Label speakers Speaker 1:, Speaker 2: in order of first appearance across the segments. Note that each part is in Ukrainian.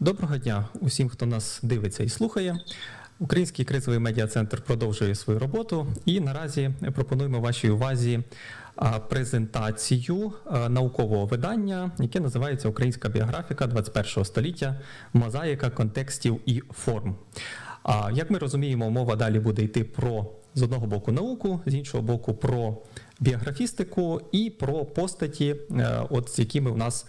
Speaker 1: Доброго дня усім, хто нас дивиться і слухає. Український кризовий медіа-центр продовжує свою роботу, і наразі пропонуємо вашій увазі презентацію наукового видання, яке називається Українська біографіка 21 століття, мозаїка контекстів і форм. Як ми розуміємо, мова далі буде йти про з одного боку науку, з іншого боку, про біографістику і про постаті, е, от з якими у нас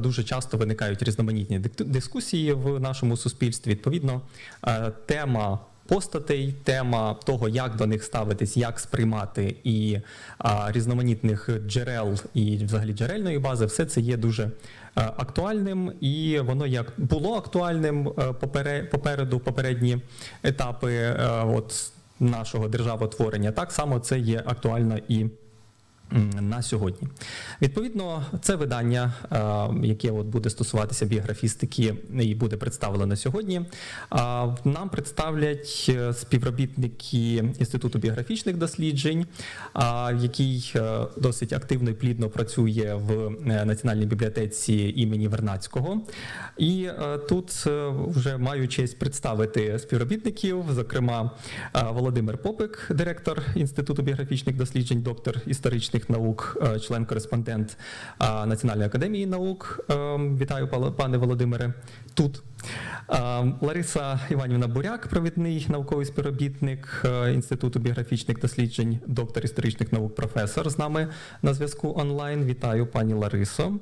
Speaker 1: дуже часто виникають різноманітні дискусії в нашому суспільстві. Відповідно, е, тема. Постатей, тема того, як до них ставитись, як сприймати і різноманітних джерел і взагалі джерельної бази, все це є дуже е, актуальним, і воно як було актуальним е, попереду попередні етапи е, от нашого державотворення. Так само це є актуально і на сьогодні. Відповідно, це видання, е, яке от буде стосуватися біографістики і буде представлено сьогодні. Нам представлять е, співробітники Інституту біографічних досліджень, який е, досить активно і плідно працює в е, Національній бібліотеці імені Вернацького. І е, тут е, вже маю честь представити співробітників, зокрема е, Володимир Попик, директор Інституту біографічних досліджень, доктор історичних наук, е, член-кореспондент е, Національної академії наук. Е, Вітаю, пане Володимире. Тут Лариса Іванівна Буряк, провідний науковий співробітник Інституту біографічних досліджень, доктор історичних наук, професор з нами на зв'язку онлайн. Вітаю, пані Ларисо.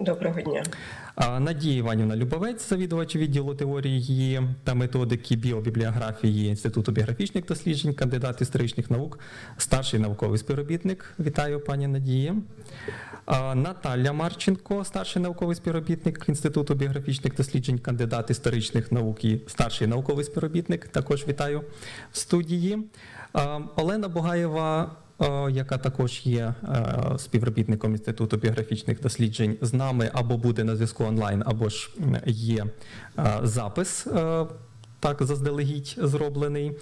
Speaker 2: Доброго дня.
Speaker 1: Надія Іванівна Любовець, завідувач відділу теорії та методики біобібліографії Інституту біографічних досліджень, кандидат історичних наук, старший науковий співробітник. Вітаю, пані Надії. Наталя Марченко, старший науковий співробітник Інституту біографічних досліджень, кандидат історичних наук і старший науковий співробітник. Також вітаю в студії. Олена Бугаєва яка також є е, співробітником Інституту біографічних досліджень з нами, або буде на зв'язку онлайн, або ж є е, запис. Так, заздалегідь зроблений.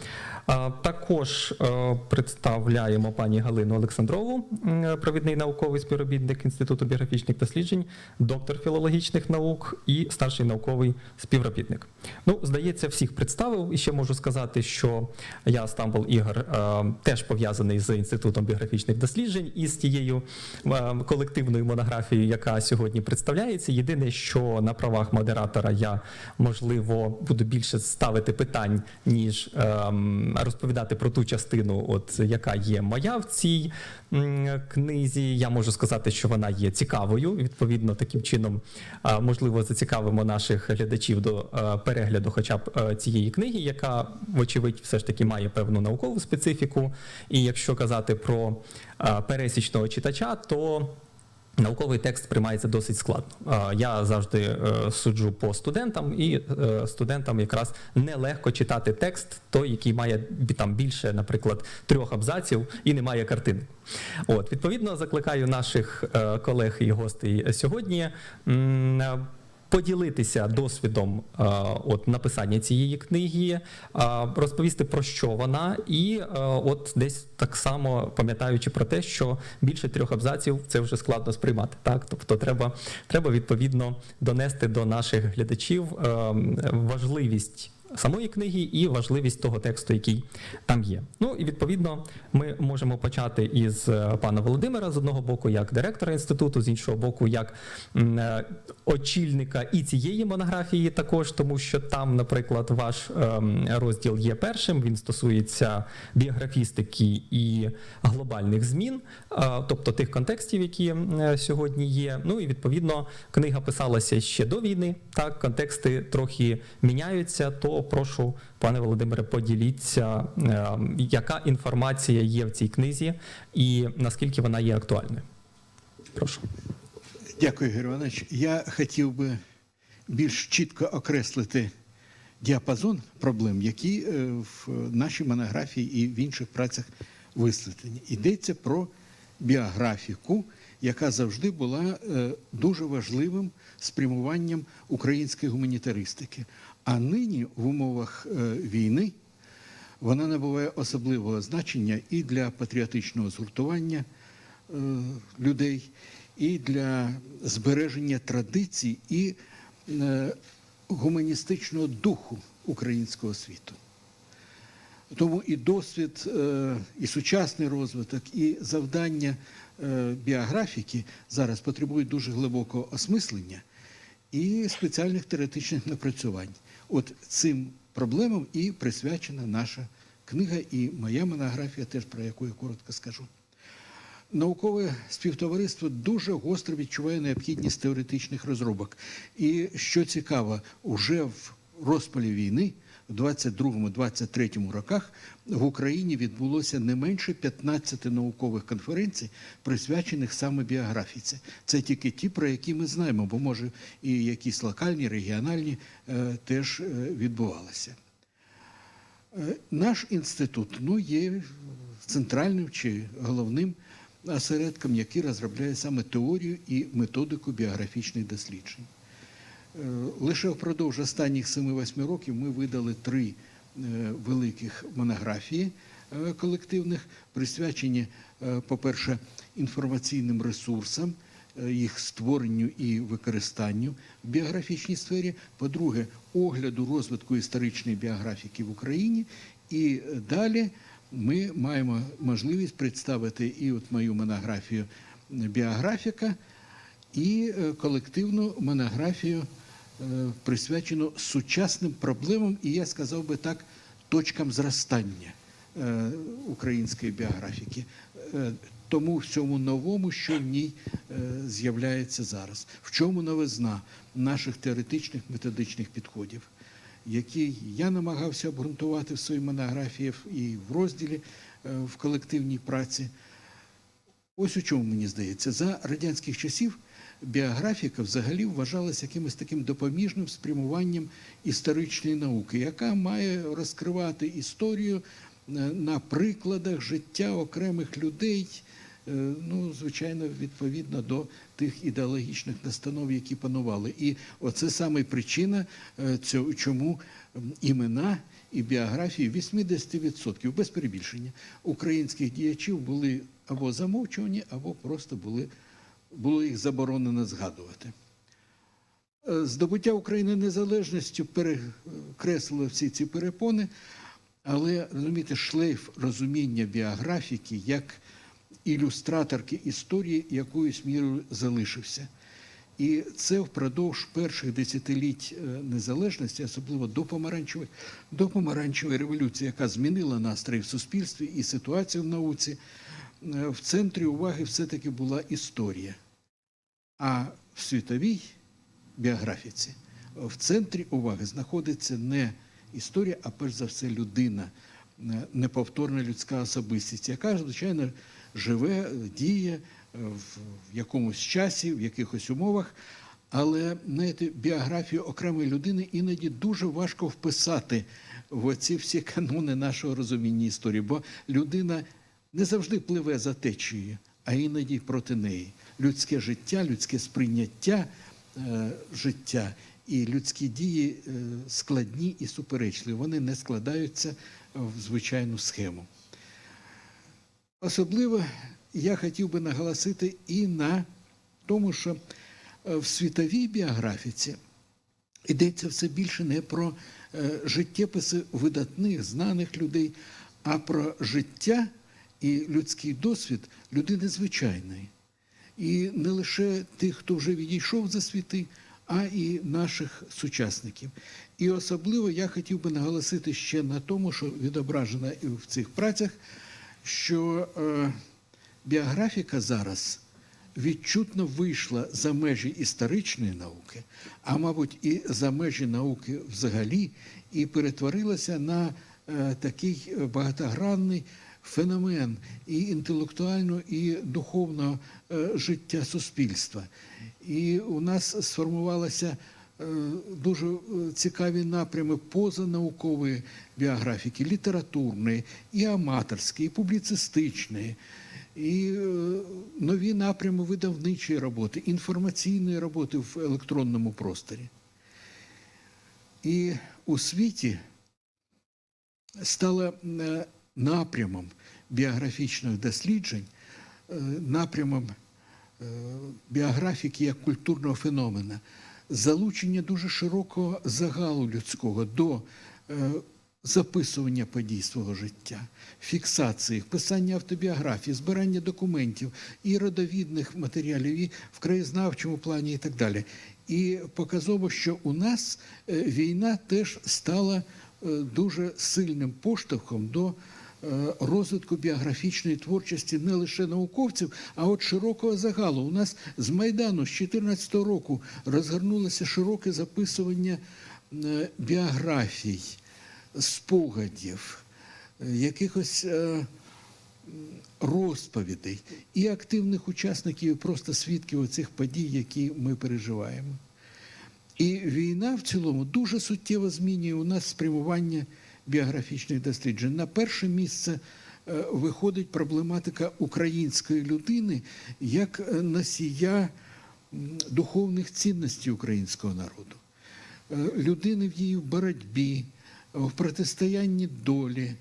Speaker 1: Також е, представляємо пані Галину Олександрову, провідний науковий співробітник Інституту біографічних досліджень, доктор філологічних наук і старший науковий співробітник. Ну, здається, всіх представив. І ще можу сказати, що я, Стамбул Ігор, е, теж пов'язаний з Інститутом біографічних досліджень і з тією е, колективною монографією, яка сьогодні представляється. Єдине, що на правах модератора я можливо буду більше ставити питань, ніж ем, розповідати про ту частину, от яка є моя в цій м, книзі. Я можу сказати, що вона є цікавою. Відповідно, таким чином, е, можливо, зацікавимо наших глядачів до е, перегляду, хоча б е, цієї книги, яка, вочевидь, все ж таки має певну наукову специфіку. І якщо казати про е, пересічного читача, то Науковий текст приймається досить складно. Я завжди е, суджу по студентам, і е, студентам якраз нелегко читати текст, той, який має там більше, наприклад, трьох абзаців і не має картини. От відповідно закликаю наших е, колег і гостей сьогодні. Поділитися досвідом е, от написання цієї книги, е, розповісти про що вона, і е, от десь так само пам'ятаючи про те, що більше трьох абзаців це вже складно сприймати. Так, тобто треба, треба відповідно донести до наших глядачів е, важливість. Самої книги і важливість того тексту, який там є. Ну і відповідно ми можемо почати із е, пана Володимира з одного боку, як директора інституту, з іншого боку, як е, очільника і цієї монографії, також тому що там, наприклад, ваш ем, розділ є першим. Він стосується біографістики і глобальних змін, е, тобто тих контекстів, які сьогодні є. Ну і відповідно книга писалася ще до війни. Так, контексти трохи міняються. То прошу, пане Володимире, поділіться, е, яка інформація є в цій книзі і наскільки вона є актуальною. Прошу.
Speaker 3: Дякую, Герой Іванович. Я хотів би більш чітко окреслити діапазон проблем, які е, в нашій монографії і в інших працях висвітлені. Йдеться про біографіку, яка завжди була е, дуже важливим спрямуванням української гуманітаристики. А нині в умовах е, війни вона набуває особливого значення і для патріотичного згуртування е, людей, і для збереження традицій, і е, гуманістичного духу українського світу. Тому і досвід, і сучасний розвиток, і завдання біографіки зараз потребують дуже глибокого осмислення і спеціальних теоретичних напрацювань. От цим проблемам і присвячена наша книга, і моя монографія, теж про яку я коротко скажу. Наукове співтовариство дуже гостро відчуває необхідність теоретичних розробок. І що цікаво, уже в розпалі війни, 22-23 роках, в Україні відбулося не менше 15 наукових конференцій, присвячених саме біографіці. Це тільки ті, про які ми знаємо, бо може і якісь локальні, регіональні е, теж е, відбувалися. Е, Наш інститут ну, є центральним чи головним осередком, який розробляє саме теорію і методику біографічних досліджень. Е, Лише впродовж останніх 7-8 років ми видали три е, великих монографії е, колективних, присвячені, по-перше, інформаційним ресурсам, їх створенню і використанню в біографічній сфері. По-друге, огляду розвитку історичної біографіки в Україні. І далі ми маємо можливість представити і от мою монографію біографіка, і колективну монографію, е, присвячену сучасним проблемам, і я сказав би так, точкам зростання е, української біографіки. Е, Тому в цьому новому, що в ній з'являється зараз, в чому новизна наших теоретичних методичних підходів, які я намагався обґрунтувати в своїй монографії і в розділі в колективній праці. Ось у чому мені здається, за радянських часів біографіка взагалі вважалася якимось таким допоміжним спрямуванням історичної науки, яка має розкривати історію е, на прикладах життя окремих людей, е, ну, звичайно, відповідно до тих ідеологічних настанов, які панували. І оце саме причина, е, чому імена і біографії 80% без перебільшення українських діячів були або замовчувані, або просто були, було їх заборонено згадувати. Е, Здобуття України незалежністю перекреслило всі ці перепони, але розумієте, шлейф розуміння біографіки як ілюстраторки історії якоюсь мірою залишився. І це впродовж перших десятиліть е, незалежності, особливо до помаранчевої, до помаранчевої революції, яка змінила настрій в суспільстві і ситуацію в науці, в центрі уваги все-таки була історія. А в світовій біографіці в центрі уваги знаходиться не історія, а перш за все людина, е, неповторна людська особистість, яка, звичайно, живе, діє е, в якомусь часі, в якихось умовах. Але знаєте, біографію окремої людини іноді дуже важко вписати в оці всі канони нашого розуміння історії, бо людина не завжди пливе за течією, а іноді проти неї. Людське життя, людське сприйняття е, життя і людські дії е, складні і суперечливі. Вони не складаються в звичайну схему. Особливо я хотів би наголосити і на тому, що е, в світовій біографіці йдеться все більше не про е, життєписи видатних, знаних людей, а про життя і людський досвід людини звичайної. І не лише тих, хто вже відійшов за світи, а і наших сучасників. І особливо я хотів би наголосити ще на тому, що відображено в цих працях, що е, біографіка зараз відчутно вийшла за межі історичної науки, а мабуть, і за межі науки взагалі, і перетворилася на е, такий багатогранний феномен і інтелектуального, і духовного е, життя суспільства. І у нас сформувалося е, дуже е, цікаві напрями позанаукової біографіки, літературної, і аматорської, і публіцистичної, і нові напрями видавничої роботи, інформаційної роботи в електронному просторі. І у світі стало е, напрямом біографічних досліджень, е, напрямом е, біографіки як культурного феномена, залучення дуже широкого загалу людського до е, записування подій свого життя, фіксації, писання автобіографії, збирання документів і родовідних матеріалів, і в краєзнавчому плані і так далі. І показово, що у нас війна теж стала дуже сильним поштовхом до розвитку біографічної творчості не лише науковців, а от широкого загалу. У нас з Майдану з 2014 року розгорнулося широке записування е, біографій, спогадів, е, якихось е, розповідей і активних учасників, і просто свідків оцих подій, які ми переживаємо. І війна в цілому дуже суттєво змінює у нас спрямування біографічних досліджень. На перше місце е, виходить проблематика української людини як е, носія духовних цінностей українського народу, Е, людини в її боротьбі, в протистоянні долі,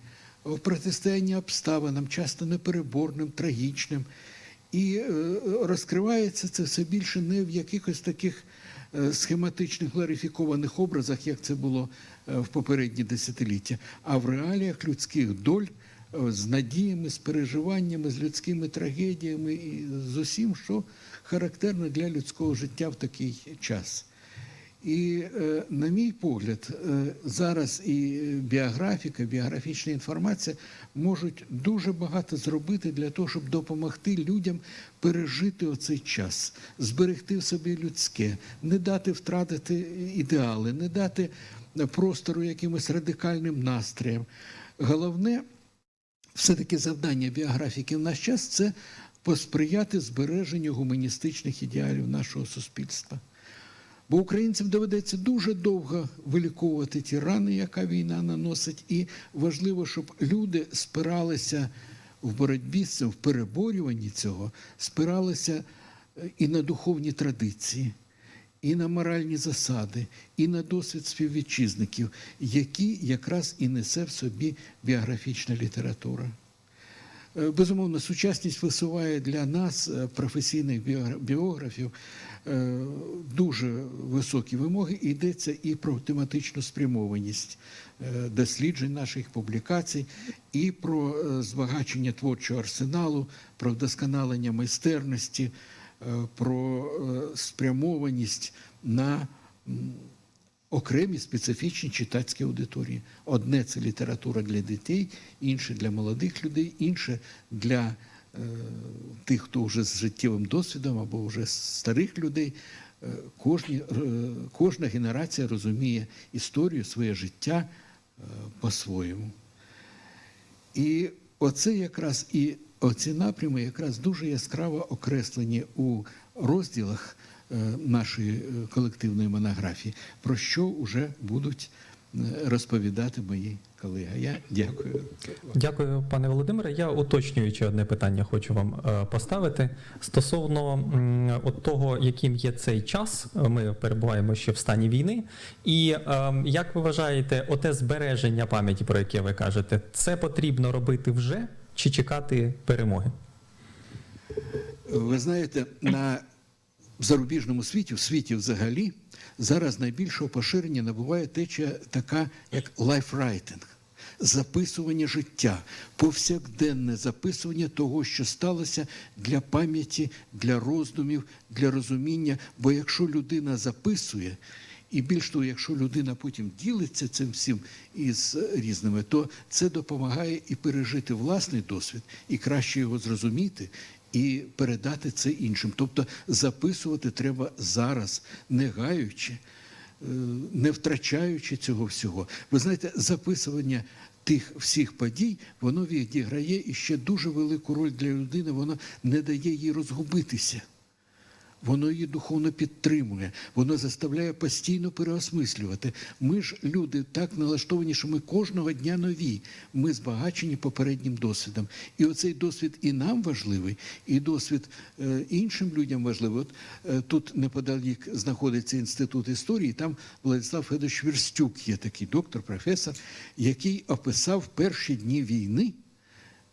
Speaker 3: в протистоянні обставинам, часто непереборним, трагічним. І розкривається це все більше не в якихось таких схематичних гларифікованих образах, як це було е, в попередні десятиліття, а в реаліях людських доль е, з надіями, з переживаннями, з людськими трагедіями і з усім, що характерно для людського життя в такий час. І, е, на мій погляд, е, зараз і біографіка, біографічна інформація можуть дуже багато зробити для того, щоб допомогти людям пережити оцей час, зберегти в собі людське, не дати втратити ідеали, не дати простору якимось радикальним настроям. Головне, все-таки завдання біографіки в наш час це посприяти збереженню гуманістичних ідеалів нашого суспільства. Бо українцям доведеться дуже довго виліковувати ті рани, яка війна наносить, і важливо, щоб люди спиралися в боротьбі з цим, в переборюванні цього, спиралися е, і на духовні традиції, і на моральні засади, і на досвід співвітчизників, які якраз і несе в собі біографічна література. Е, Безумовно, сучасність висуває для нас, е, професійних біографів, е, дуже високі вимоги. Йдеться і про тематичну спрямованість досліджень наших публікацій, і про збагачення творчого арсеналу, про вдосконалення майстерності, про спрямованість на окремі специфічні читацькі аудиторії. Одне це література для дітей, інше для молодих людей, інше для е, тих, хто вже з життєвим досвідом або вже старих людей. Е, Кожні, е, кожна генерація розуміє історію, своє життя е, по-своєму. І оце якраз і оці напрями якраз дуже яскраво окреслені у розділах нашої е, колективної монографії, про що вже будуть е, розповідати мої колеги. Я дякую.
Speaker 1: Дякую, пане Володимире. Я уточнюючи одне питання хочу вам е, поставити. Стосовно от того, яким є цей час, е, ми перебуваємо ще в стані війни. І е, як ви вважаєте, оте збереження пам'яті, про яке ви кажете, це потрібно робити вже чи чекати перемоги?
Speaker 3: Ви знаєте, на зарубіжному світі, в світі взагалі, зараз найбільшого поширення набуває течія така, як лайфрайтинг. Записування життя, повсякденне записування того, що сталося для пам'яті, для роздумів, для розуміння. Бо якщо людина записує, і більш того, якщо людина потім ділиться цим всім із різними, то це допомагає і пережити власний досвід, і краще його зрозуміти, і передати це іншим. Тобто записувати треба зараз, не гаючи, е, не втрачаючи цього всього. Ви знаєте, записування тих всіх подій, воно відіграє іще дуже велику роль для людини, воно не дає їй розгубитися. Воно її духовно підтримує, воно заставляє постійно переосмислювати. Ми ж люди так налаштовані, що ми кожного дня нові. Ми збагачені попереднім досвідом. І оцей досвід і нам важливий, і досвід е, іншим людям важливий. От е, тут неподалік знаходиться інститут історії. Там Владислав Федорович Верстюк є такий доктор, професор, який описав перші дні війни,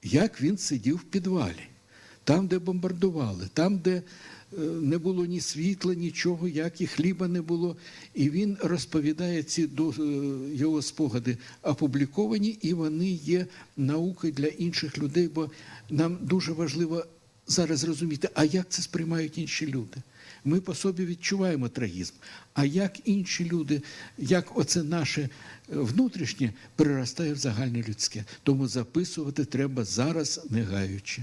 Speaker 3: як він сидів в підвалі там, де бомбардували, там, де е, не було ні світла, нічого, як і хліба не було. І він розповідає ці е, його спогади опубліковані, і вони є наукою для інших людей, бо нам дуже важливо зараз зрозуміти, а як це сприймають інші люди. Ми по собі відчуваємо трагізм. А як інші люди, як оце наше е, внутрішнє переростає в загальне людське. Тому записувати треба зараз, не гаючи.